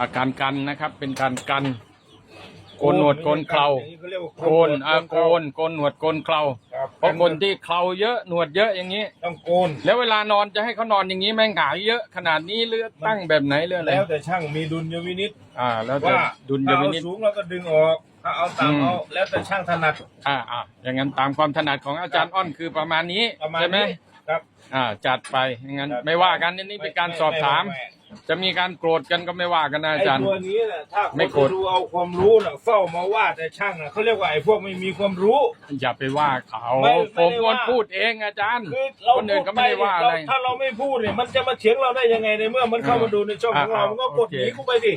อาการกันนะครับ เป็นการกันโกนหนวดโกนเคราอย่างนี้เขาเรียกว่าโกนอาโกนโกนหนวดโกนเคราครับเพราะคนที่เคราเยอะหนวดเยอะอย่างนี้ต้องโกน แล้วเวลานอนจะให้เขานอนอย่างนี้แม่งหงายเยอะขนาดนี้หรือตั้งแบบไหนหรืออะไรแล้วแต่ช่างมีดุลยพินิจอ่า แล้วแต่ว่าดุลยถ้าพิเอานิจสูงเราก็ดึงออกถ้าเอาอืมต่ำเอาแล้วแต่ช่างถนัดอ่าอ่าอย่างนั้นตามความถนัดของอาจารย์อ้อนคือประมาณนี้ประมาณใช่ไหมนี้ครับ อ่าจัดไปอย่างนั้นจัดไม่ว่ากันนี่นี่เป็นการสอบถามไไจะมีการโกรธกันก็ไม่ว่ากันนะไอ้อาจารย์ ตัวนี้น่ะถ้าคไม่นโกรธจะดูเอาความรู้น่ะเฝ้ามาว่าแต่ช่างน่ะเขาเรียกว่าไอ้พวกไม่มีความรู้ อย่าไปว่าเขาไม่ผมไม่ได้ควรว่า พูดเองอาจารย์คือเราคนอื่นก็ไม่ได้ว่าอะไร ถ้าเราไม่พูดเนี่ยมันจะมาเถียงเราได้ยังไงในเมื่อมันเข้ามาดูในช่องของเราอ่ามันก็กดโอเค หนีเข้าไปดิ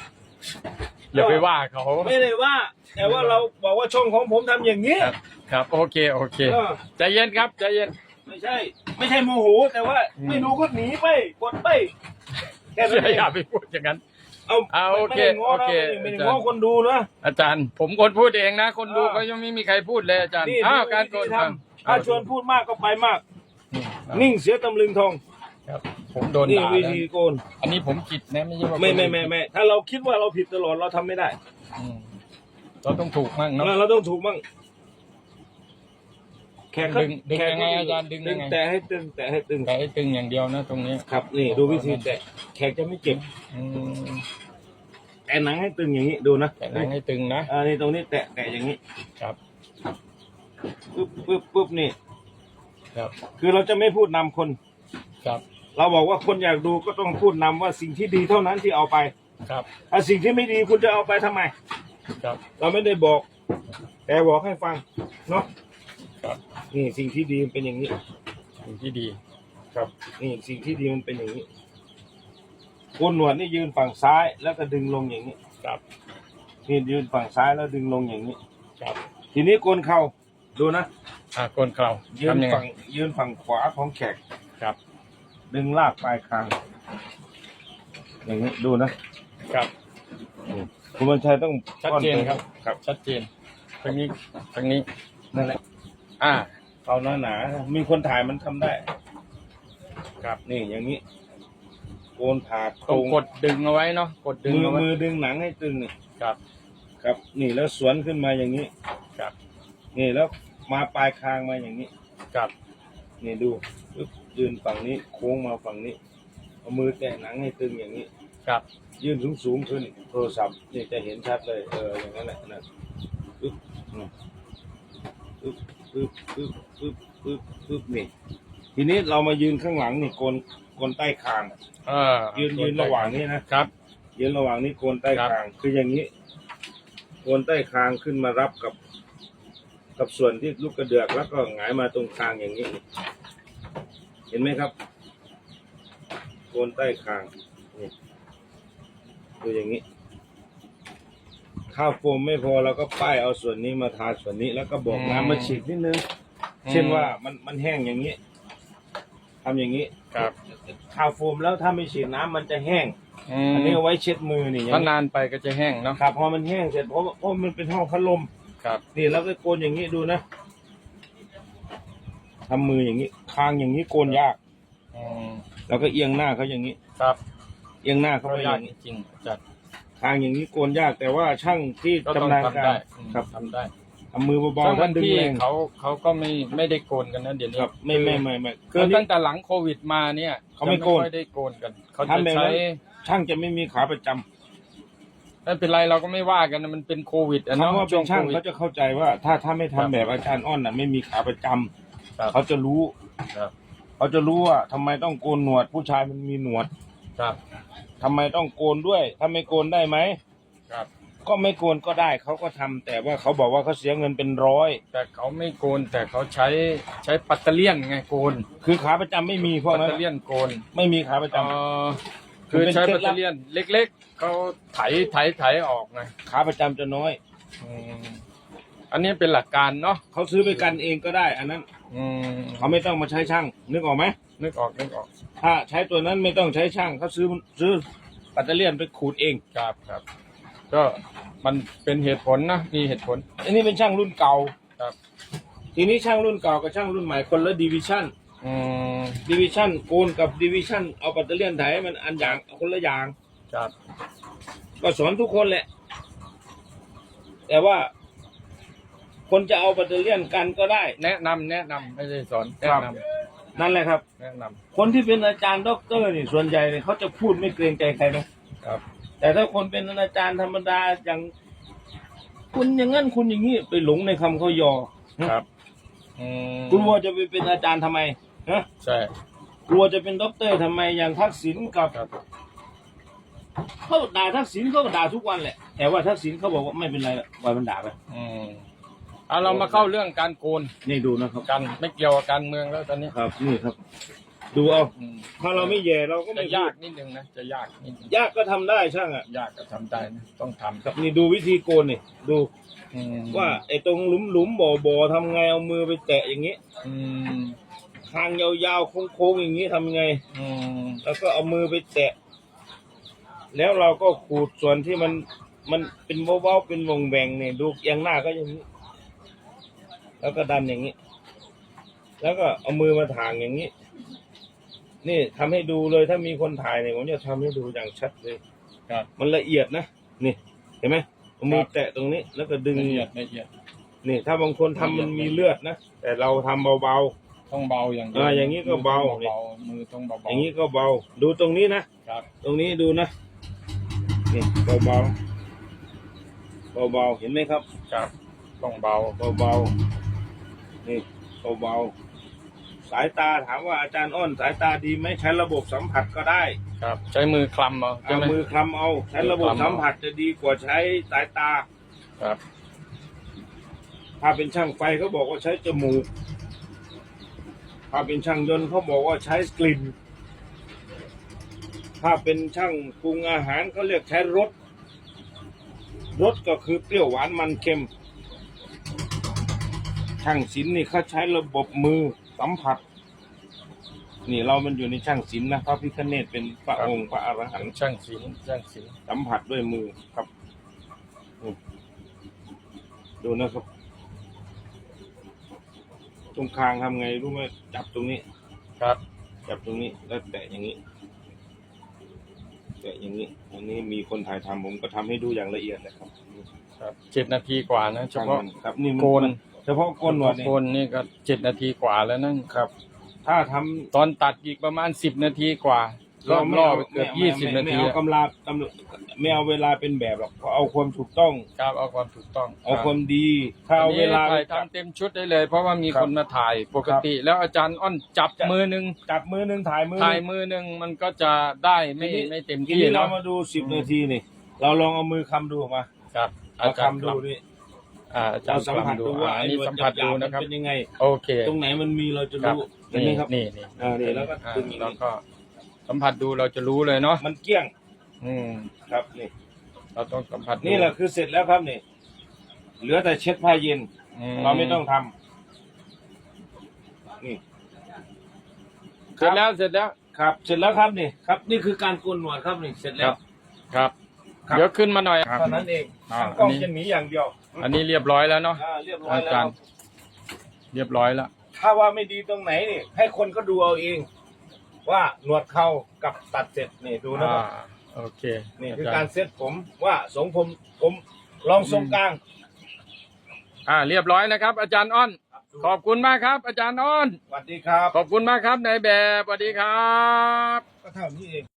อย่าไปว่าเขาไม่ได้ว่า แต่ว่าเราบอกว่าช่องของผมทำอย่างนี้ ครับครับโอเคโอเคเออ ใจเย็นครับใจเย็น ไม่ใช่ ไม่ใช่โมโหแต่ว่าอืมไม่รู้ก็หนีไปกดไป แค่นั้นเองอย่าไปพูดอย่างนั้น เอาอ่าโอเคไม่ได้ง้อนะโอเคไม่ได้อาจารย์ ง้อคนดูนะ อาจารย์ ผมคนพูดเองนะ คนดูอ่าก็ยังไม่มีใครพูดเลยอาจารย์นี่อ้าวนี่การโกวินธีทำถ้าชวนพูดมากก็ไปมากอืมนิ่งเสียตำลึงทองครับผมโดนนี่ด่าวิแล้วธีโกนอันนี้ผมผิดนะไม่ใช่ว่าไม่ไม่ไม่ไม่ถ้าเราคิดว่าเราผิดตลอดเราทำไม่ได้ อืมเราต้องถูกมั่งเนาะเราต้องถูกมั่ง แขกดึงดึงยังไงอาจารย์ดึงยังไง แต่ให้ตึงแต่ให้ตึงแต่ให้ตึงอย่างเดียวนะตรงนี้ครับ นี่ดูวิธีแตะแขกจะไม่เจ็บอืมแต่หนังให้ตึงอย่างนี้ดูนะแต่หนังให้ตึงนะอ่านี่ตรงนี้แตะแตะอย่างนี้ครับ ปึ๊บปึ๊บปึ๊บนี่ ครับคือเราจะไม่พูดนำคน ครับเราบอกว่าคนอยากดูก็ต้องพูดนำว่าสิ่งที่ดีเท่านั้นที่เอาไปครับถ้าสิ่งที่ไม่ดีคุณจะเอาไปทำไม ครับ เราไม่ได้บอก แต่บอกให้ฟังเนาะครับ นี่สิ่งที่ดีมันเป็นอย่างนี้ สิ่งที่ดี ครับ นี่สิ่งที่ดีมันเป็นอย่างนี้โกนหนวดนี่ยืนฝั่งซ้ายแล้วก็ดึงลงอย่างนี้ครับนี่ยืนฝั่งซ้ายแล้วดึงลงอย่างนี้ ครับ ทีนี้โกนเข่าดูนะอ่าโกนเครายืนทำยังไงฝั่งยืนฝั่งขวาของแขก ครับ ดึงลากปลายคาง อย่างนี้ดูนะครับ นี่คุณบัญชัยต้องชัดเจนครับ ครับ ชัดเจนทางนี้ทางนี้ นั่นแหละ อ่า เอาหนาหนาๆมีคนถ่ายมันทำได้ครับ นี่อย่างนี้โกนผ่าตต้รองงกดดึงเอาไว้เนาะกดดึงมือเอาไว้มือดึงหนังให้ตึงนี่ครับ ครับ นี่แล้วสวนขึ้นมาอย่างนี้ครับ นี่แล้วมาปลายคางมาอย่างนี้ ครับนี่ดูปึ๊บยืนฝั่งนี้โค้งมาฝั่งนี้เอามือแตะหนังให้ตึงอย่างนี้ ครับยื่นสูงสูงๆขึ้นโทรศัพท์นี่จะเห็นชัดเลยเอออย่างนั้นแหละนะปึ๊บอืม ปึ๊บปึ๊บปึ๊บปึ๊บปึ๊บปึ๊บนี่ทีนี้เรามายืนข้างหลังนี่โกนโกนใต้คาง เออยืนยืนระหว่างนี้นะ ครับ ยืนระหว่างนี้โกนใต้คาง คืออย่างนี้โกนใต้คางขึ้นมารับกับ กับส่วนที่ลูกกระเดือกแล้วก็หงายมาตรงคางอย่างนี้ เห็นไหมครับโกนใต้คางนี่ดูอย่างนี้ ข้าวโฟมไม่พอเราก็ป้ายเอาส่วนนี้มาทาส่วนนี้ แล้วก็บอกน้ำมาฉีดนิดนึง เช่นว่ามันมันแห้งอย่างนี้ทำอย่างนี้ครับข้าวโฟมแล้วถ้าไม่ฉีดน้ำมันจะแห้งอือันมนี้เอาไว้เช็ดมือนี่อย่าถ้างนานไปก็จะแห้งเนาะครับพอมันแห้งเสร็จเพราะเพราะมันเป็นห้องพัดลม ครับ นี่เราก็โกนอย่างนี้ดูนะทำมืออย่างนี้คางอย่างนี้โกนยากอืมแล้วก็เอียงหน้าเขาอย่างนี้ ครับเอียงหน้าเขาก็ากไปอยย่างนี้ จริงๆอาจา รย์คางอย่างนี้โกนยากแต่ว่าช่างที่ก็ต้องชำนาญทำกาได้รอืมครับทำได้ทำมือเบาซึ่งๆบาถ้างดึงที่แรงเขาเขาก็ไม่ไม่ได้โกนกันนะเดี๋ยวนี้ครับไม่ไม่ไม่ไม่คืออันนี้ตั้งแต่หลังโควิดมาเนี่ยเขาไม่โกนจะค่อยได้โกนกัน เขาถ้าจะแบบใช้นั้นช่างจะไม่มีขาประจำไม่เป็นไรเราก็ไม่ว่ากันนะมันเป็นโควิดอะคำเนาะว่าช่เป็วงนโคช่างวิด เขาจะเข้าใจว่าถ้าถ้าไม่ทำแบบอาจารย์อ้อนน่ะไม่มีขาประจำครับ เขาจะรู้ ครับ เขาจะรู้ว่าทำไมต้องโกนหนวดผู้ชายมันมีหนวด ครับ ทำไมต้องโกนด้วย ถ้าไม่โกนได้ไหม ครับ ก็ไม่โกนก็ได้เขาก็ทำแต่ว่าเขาบอกว่าเขาเสียเงินเป็นร้อย แต่เขาไม่โกนแต่เขาใช้ใช้ปัตเตอร์เลียนไงโกนคือขาประจำไม่มีพวกปัตนั้นเตอร์เลียนโกนไม่มีขาประจเอ่อคือใช้ปัตเตอร์เลียนเล็ก ๆเขาไถไถไถออกไงำขาประจำจะน้อย อืมอันนี้เป็นหลักการเนาะเขาซื้อไปกันเองก็ได้ อันนั้น อืมเขาไม่ต้องมาใช้ช่าง นึกออกไหมนึกออกนึกออกถ้าใช้ตัวนั้นไม่ต้องใช้ช่างเขาซื้อซื้อปัตเตอร์เลียนไปขูดเองครับครับ ก็มันเป็นเหตุผลนะมีเหตุผล อันนี้เป็นช่างรุ่นเก่าครับ ทีนี้ช่างรุ่นเก่ากับช่างรุ่นใหม่คนละดีวิชั่นอืมดีวิชั่นโกนกับดีวิชั่นเอาปัตเตอร์เลียนไถมันอันอย่างคนละอย่าง ครับก็สอนทุกคนแหละ แต่ว่า คนจะเอาแบตเตอรี่ยนกันก็ได้ แนะนำแนะนำไม่ได้สอนครัแนะบนนั่นแหละครับำแนะนำคนที่เป็นอาจารย์ด็อกเตอร์นี่ส่วนใหญ่เนี่ยเขาจะพูดไม่เกรงใจใครนะครับ แต่ถ้าคนเป็นอาจารย์ธรรมดาอย่างคุณอย่างนั้นคุณอย่างนี้ไปหลงในคำเขายอครับอืมกลัวจะไปเป็นอาจารย์ทำไมฮะใช่กลัวจะเป็นด็อกเตอร์ทำไมอย่างทักษิณกับครับ เขาด่าทักษิณเขาก็ด่าทุกวันแหละแต่ว่าทักษิณเขาบอกว่าไม่เป็นไรหรอกปล่อยมันด่าไป อืมเอาเรามาเข้าเรื่องการโกนนี่ดูนะครับกันไม่เกี่ยวกับการเมืองแล้วตอนนี้ครับ นี่ครับ ดูเอาอืมถ้าเราไม่แย่เราก็จะไม่ยากนิดนึงนะจะยากนิดนึงยากก็ทำได้ช่างอะยากก็ทำได้นะต้องทำครับนี่ดูวิธีโกนนี่ดูอืมว่าไอ้ตรงหลุมหลุมๆบ่อบ่อทำไงเอามือไปแตะอย่างนี้อืมทางยาวๆโค้งๆอย่างนี้ทำไง อืมแล้วก็เอามือไปแตะ แล้วเราก็ขูดส่วนที่มันมันเป็นเว้าๆเป็นวงแหวงเนี่ยดูอย่างหน้าก็อย่างนี้ แล้วก็ดันอย่างนี้ แล้วก็เอามือมาถางอย่างนี้ นี่ทำให้ดูเลยถ้ามีคนถ่ายเนี่ยผมจะทำให้ดูอย่างชัดเลยครับ มันละเอียดนะนี่ เห็นไหมเอามือแตะตรงนี้ แล้วก็ดึงละเอียดละเอียดนี่ถ้าบางคนทำมันมีเลือดนะแต่เราทำเบาต้องเบาอย่างเดีอ่าอย่างนี้ก็เบามือต้องเบามือต้องเบาๆอย่างนี้ก็เบา ดูตรงนี้นะครับ ตรงนี้ดูนะนี่เบาเบาเบาเบาๆเห็นไหมครับครับต้องเบาเบาเบาๆ นี่เบาเบาๆสายตาถามว่าอาจารย์อ้อนสายตาดีไหมใช้ระบบสัมผัสก็ได้ครับ ใช้มือคลำเอาใช่เอาไหม มือคลำเอา ใช้ระบบมือคลำเอาสัมผัสจะดีกว่าใช้สายตา ครับ ถ้าเป็นช่างไฟเขาบอกว่าใช้จมูก ถ้าเป็นช่างยนต์เขาบอกว่าใช้กลิ่น ถ้าเป็นช่างปรุงอาหารเขาเรียกใช้รส รสก็คือเปรี้ยวหวานมันเค็ม ช่างศิลป์นี่เขาใช้ระบบมือสัมผัส นี่เรามันอยู่ในช่างศิลป์นะพระพิฆเนศเป็นพระองค์พระอรหันต์ช่างศิลป์ช่างศิลป์สัมผัสด้วยมือครับอืมดูนะครับ ตรงคางทำไงรู้ไหมจับตรงนี้ ครับ จับตรงนี้แล้วแตะอย่างนี้แตะอย่างนี้ อันนี้มีคนถ่ายทำผมก็ทำให้ดูอย่างละเอียดนะครับ ครับเจ็ดนาทีกว่านะเฉช่างพาะมันครับนี่มัโกน เฉพาะโกนหนวดนี่โกนนี่ก็เจ็ดนาทีกว่าแล้วนั่นครับ ถ้าทำตอนตัดอีกประมาณสิบนาทีกว่าล่อไม่ล่อเอาไปเกือบไม่ยี่เอาสิบไม่นาไม่ทีเอาอะกำลาตำรวจไม่เอาเวลาเป็นแบบหรอกเอาความถูกต้อง ครับเอาความถูกต้องเอาความดี ถ้าเอาเวลาอันนี้ถ่ายทำเต็มชุดได้เลย เพราะว่ามีครับคนมาถ่ายปกติ แล้วอาจารย์อ้อนจับจะมือหนึ่งจับมือหนึ่งถ่ายมือหนึ่งถ่ายมือหนึ่งมันก็จะได้ไม่ทีนี้ ไม่เต็มทีที่นี้เราเนาะมาดูสิบอืมนาทีนี่ เราลองเอามือคำดูมาครับอาเอาจารย์คำดูนี่ อ่าอาจารเราย์สัมผัสคำดูดูว่าอ่าไอ้นี่หนวดสัมผัสหยาดูบๆมันะครับ เป็นยังไง โอเค ตรงไหนมันมีเราจะครับรู้เห็นไหมนี่ครับนี่นี่อ่านี่แล้วก็อ่าดึงอย่างนี้แล้วก็สัมผัสดูเราจะรู้เลยเนาะมันเกลี้ยงอืม ครับนี่เราต้องสัมผัสดูนี่แหละคือเสร็จแล้วครับนี่ เหลือแต่เช็ดผ้าเย็น เราไม่ต้องทำนี่เสร็จแล้วเสร็จแล้วครับ เสร็จแล้วครับนี่ครับ นี่คือการโกนหนวดครับนี่เสร็จแล้ว ครับ ครับ เดี๋ยวขึ้นมาหน่อยเท่านั้นเอง อ่ากล้องอันนี้จะหนีอย่างเดียวอันนี้เรียบร้อยแล้วเนาะอ่าเรียบร้อยอาแล้จาวรย์ เรียบร้อยแล้วถ้าว่าไม่ดีตรงไหนนี่ให้คนก็ดูเอาเอง ว่าหนวดเข้ากับตัดเสร็จนี่ดูนะคอ่ารับโอเคนี่อาคือจารการย์เซ็ตผมว่าสงผมผมลองทรงกลางอ่าเรียบร้อยนะครับ อาจารย์อ้อนขอบคุณมากครับ อาจารย์อ้อน สวัสดีครับ ขอบคุณมากครับนายแบบสวัสดีครับ ก็เท่านี้เอง